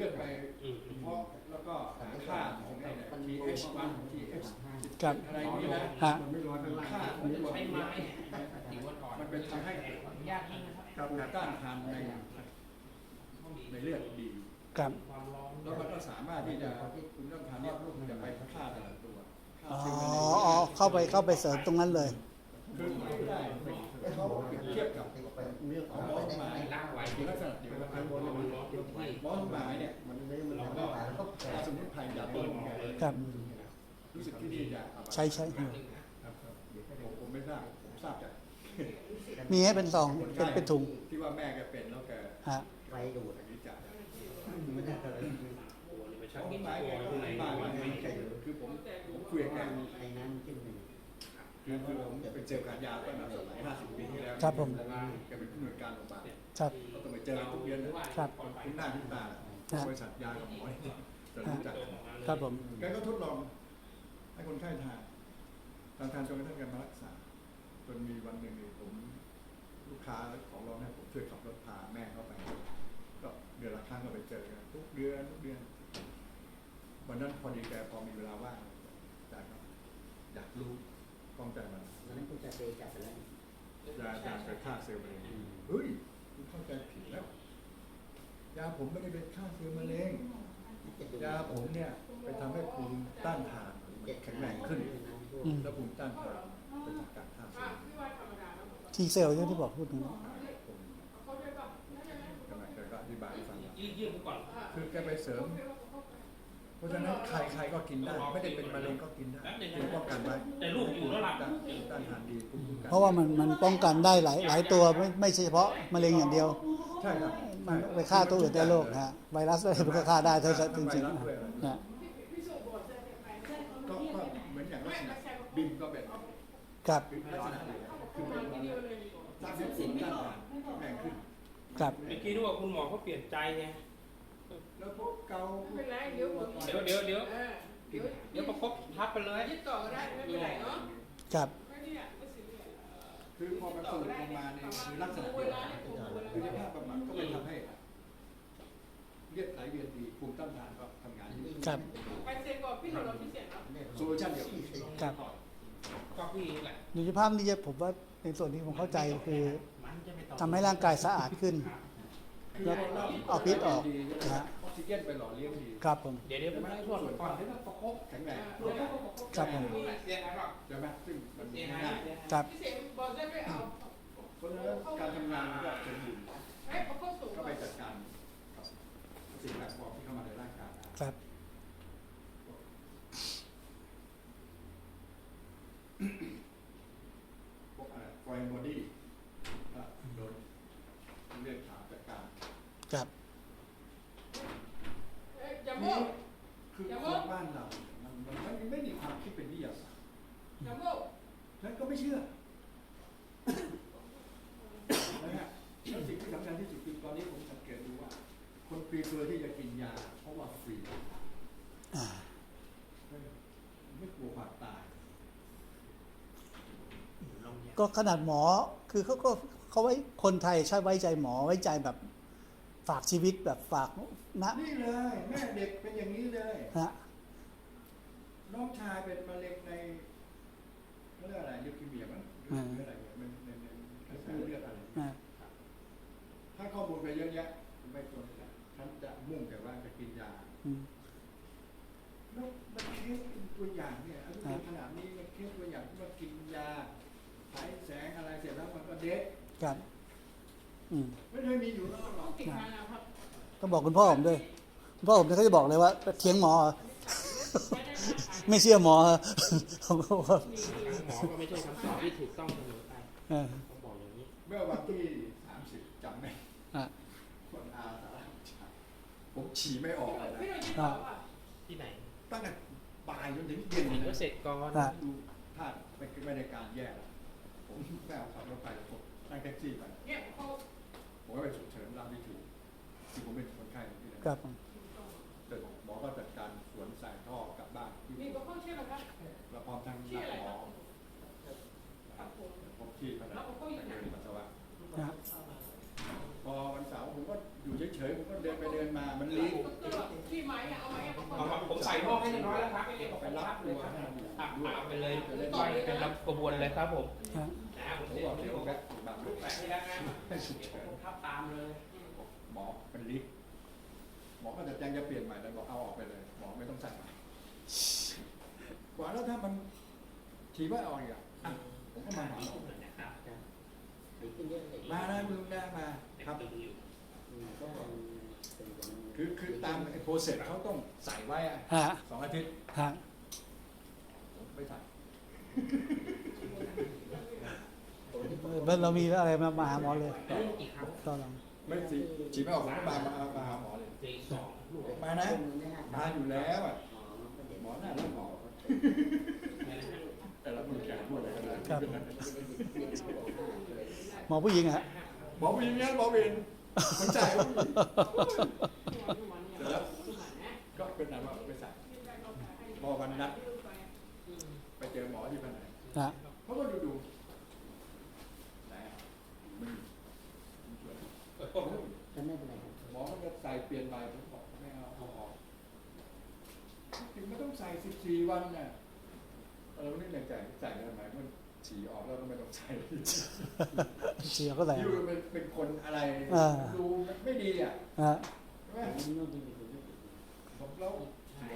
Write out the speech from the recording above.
ลือดไปอืมอืมเพราะแล้วก็หาค่าของไอ้เนี่ย TH1 TH ครับอะไรนี้นะฮะ มันไม่ร้อนข้างล่างค่าผมจะใช้ไม้ติวก่อนมันเป็นทำให้ขออนุญาตนี่นะครับภูมิต้านทานในในเลือดดี ครับความร้อนแล้วมันก็สามารถที่จะคุณต้องทานเนี่ยจะไปฆ่าแต่ละตัวฆ่าอ๋อเซลล์ในอ๋อเข้าไปเข้าไปเสริมตรงนั้นเลย คือไม่ได้เขาเปรียบเทียบกับของหมอหมายล่างไว้คือลักษณะเดียวกัน ครับรู้สึกที่นี่จะเอามาใช้ใช้ครับครับผมผมไม่ทราบผมทราบจากมีให้เป็นซองคนเป็นไข้เป็นถุงที่ว่าแม่แกเป็นแล้วแกฮะไฟดูดอันนี้จากไม่ได้อะไรโอ้นี่ไปหชักมอกินหมายตัแกวก็ข้างในบ้านมัมันนไม่ไม่ใช่คือผมผมคุยกับแกในน้ำขึ้นหนึ่งคือคือผมเป็นเซลล์การยาตั้งแต่สมัย50ปีที่แล้วครับผมแกเป็นผู้หน่วยการโรงพยาบาลครับเราต้องไปเจอกันทุกเดือนนะครับคุ้นหน้าคุ้นตาบริษัทยากับหมอเนี่ย จะรู้จักกันครับผม แกก็ทดลองให้คนไข้ทานทานทานจนกระทั่งแกมารักษา จนมีวันหนึ่งเนี่ยผมลูกค้าของเราเนี่ยผมช่วยขับรถพาแม่เข้าไป ก็เดือนละครั้งก็ไปเจอกันทุกเดือนทุกเดือน วันนั้นพอดีแกพอมีเวลาว่างอาจารย์ครับอยากรู้ป้องกันมันแล้วนั้นคุณจะเตะจับไปแล้วยาอาจารย์ไปฆ่าเซลล์มะเร็งเฮ้ยคุณเข้าใจผิดแล้วยาผมไม่ได้เป็นฆ่าเซลล์มะเร็ง ยาผมเนี่ยไปทำให้ภูมิต้านทานมันแข็งแรงขึ้น อืม แล้วภูมิต้านทานไปจัดการฆ่าเซลล์ทีเซลใช่ไหมที่บอกพูดถึงผมกำลังจะอธิบายให้ฟังว่ายืดยืดก่อนคือแกไปเสริม เพราะฉะนั้นใครใครก็กินได้ ไม่ได้เป็นมะเร็งก็กินได้เพียงป้องกันไว้แต่ลูกอยู่แล้วล่ะต้านต้านทานดีภูมิคุ้มกันเพราะว่ามันมันป้องกันได้หลายหลายตัวไม่ไม่ใช่เฉพาะมะเร็งอย่างเดียว ใช่ครับ มันไปฆ่าตัวอื่นได้โรคนะฮะไวรัสอะไรมันก็ฆ่าได้ถ้าจริงจริงๆนะนะก็ก็เหมือนอย่างลักษณะบิมก็เป็นครับลักษณะเดียวกันคือเป็นสร้างสินต้านทานแข็งแรงขึ้นครับเมื่อกี้นึกว่าคุณหมอเขาเปลี่ยนใจไงแล้วพวกเกาไม่เป็นไรเดี๋ยวผมเดี๋ยวเดี๋ยวเดี๋ยวเออเดี๋ยวเดี๋ยวประคบทับไปเลยยึดต่อก็ได้ไม่เป็นไรเนาะครับไม่เนี่ยไม่สิเนี่ยคือพอมันสูดลงมาเนี่ยคือลักษณะเวเดียวลากัน ครับไปเซก่อนพี่เราพิเศษเนาะโซลูชันเดียวครับดุลยภาพนี่จะผมว่าในส่วนที่ผมเข้าใจคือทำให้ร่างกายสะอาดขึ้นแล้วเอาพิษออกนะฮะออกซิเจนไปหล่อเลี้ยงดีครับผมเดี๋ยวเดี๋ยวใช่ผมให้ส่ทวนดก่อนที่เราประคบแข็งแรงครับผมเสียหายหรอกใช่ไหมซึ่งมันเสียง่ายครับเศษบอกได้ไม่เอาเพราะฉะนั้นการทำงานก็สมบูรณ์ให้ประกบสูงก็ไปจัดการกับสิ่งแปลกปลอมที่เข้ามาในร่างกายได้ ครับ พวกอะไรฟอยล์บอดี้ก็โดนเลือดขาวจัดการ ครับ เอ้ยอย่าโม นี่ ก คืออย่าคโม้นบ้านเรา มันมันไม่ไม่มีความคิดเป็นวิทยาศาสตร์อย่าโมกแล้วก็ไม่เชื่อนะฮะแล้วสิ่งที่สำคัญที่สุดคือตอนนี้ผมสังเกตดูว่า คนพรีเฟอร์ที่จะกินยา เพราะว่าฟรีอ่าไม่กลัวความตายก็ขนาดหมอคือเขาก็เขาไว้คนไทยใช่ไว้ใจหมอไว้ใจแบบ ฝากชีวิตแบบฝากนะนี่เลยแม่เด็กเป็นอย่างนี้เลยฮะน้องชายเป็นมะเร็งในเขาเรียกอะไรลิวคีเมียมั้งหรืออะไรเนี่ยมันในในกระแสเลือดอะไรอ่าถ้าข้อมูลไปเยอะแยะไม่ตรงกันฉันจะมุ่งแต่ว่าจะกินยาอืมแล้วมันเคสเป็นตัวอย่างเนี่ยอายุขนาดนี้มันเคสตัวอย่างที่ว่ากินยาฉายแสงอะไรเสร็จแล้วมันก็เด็ก ครับอืมไม่เคยมีอยู่แล้วหรอกเก่งมากนะครับต้องบอกคุณพ่อผมด้วยคุณพ่อผมเนี่ยเขาจะบอกเลยว่าเถียงหมอเหรอไม่เชื่อหมอเหรอผมก็บอกว่าหมอก็ไม่ใช่คำตอบที่ถูกต้องเสมอไปเออต้องบอกอย่างนี้เมื่อวันที่สามสิบจำไหมอะคนอาสาฬหะผมฉี่ไม่ออกเลยนะพี่หนุ่มยึดต่ออะที่ไหนตั้งแต่บ่ายจนถึงเย็นผมเลยก็นะเสร็จก่อนอะดูท่าไม่ไม่ได้การแย่แล้วผมแม่เอาขับรถไปผมนั่งแท็กซี่ไปเนี่ยเขา ผมก็ไปฉุกเฉินรามวิถีที่ผมเป็นคนไข้ที่นั่นครับผมแต่หมอก็จัดการสวนสายท่อกลับบ้านที่มีประกบเชื่อไหมครับเราพร้อมทั้งชื่ออะไรหมครัอบครับผมพบที่พนักงานปัสสาวะนะพอวันเสาร์ผมก็อยู่เฉเฉยๆผมก็เดินไปเดินมา มันลีกที่ไหมอะเอาไหมอะเอามาผมใส่หม้อให้เรียบร้อยแล้วครับไม่เรียกไปไปรัรับบเลตัยวครับให้มันอะด้วยเอาไปเลยจะเล่นต่อยเป็นลำกระบวนเลยครับผมฮะนะผมผมเดี๋ยวบอกเดี๋เดี๋ยยว ที่แล้วนะทับตามเลยหมอมันลีกหมอก็จะแจ้งจะเปลี่ยนใหม่แล้วบอกเอาออกไปเลย หมอไม่ต้องใส่ใหม่กว่าแล้วถ้ามันฉีดไม่ออกอีกอะผมก็มาหาหมอนะครับดีขึ้นเยอะเลยมานะคุณลุงนะมาครับคือคือตามโปรเซสเขาต้องใส่ไว้อะสองอาทิตย์ผมไม่ใส่ เมื่อเรามีอะไรมามาหาหมอเลยอีกครั้งก็ลองไม่ฉีดฉีดไม่ออกผมก็มามามาหาหมอเลยตีสองลูกมานะมาอยู่แล้วอะหมอก็เด็กหมอหน้ารักหมอแต่ละคนแก่พูดอะไรกันนะครับหมอผู้หญิงฮะหมอวินเนี่ยหมอวินคนจ่ายเสร็จแล้วก็เป็นอันว่าไปใส่พอวันนัดไปเจอหมอที่แผนกฮะเขาก็ดูดูไหนอะมึง ก็ไม่เป็นไรครับ หมอมันจะใส่ เปลี่ยนใบผมบอกไม่เอาเอาออกถึงไม่ต้องใส่สิบสี่วันน่ะเออไม่ในใจใส่ไปทำไมมันฉี่ออกแล้วก็ไม่ต้องใส่เชียร์ก็ใส่ยูเป็นเป็นคนอะไรอ่าดูไม่ดีอะฮะใช่ไหมอันนี้นู่นนี่นี่นี่ผมแล้วใช่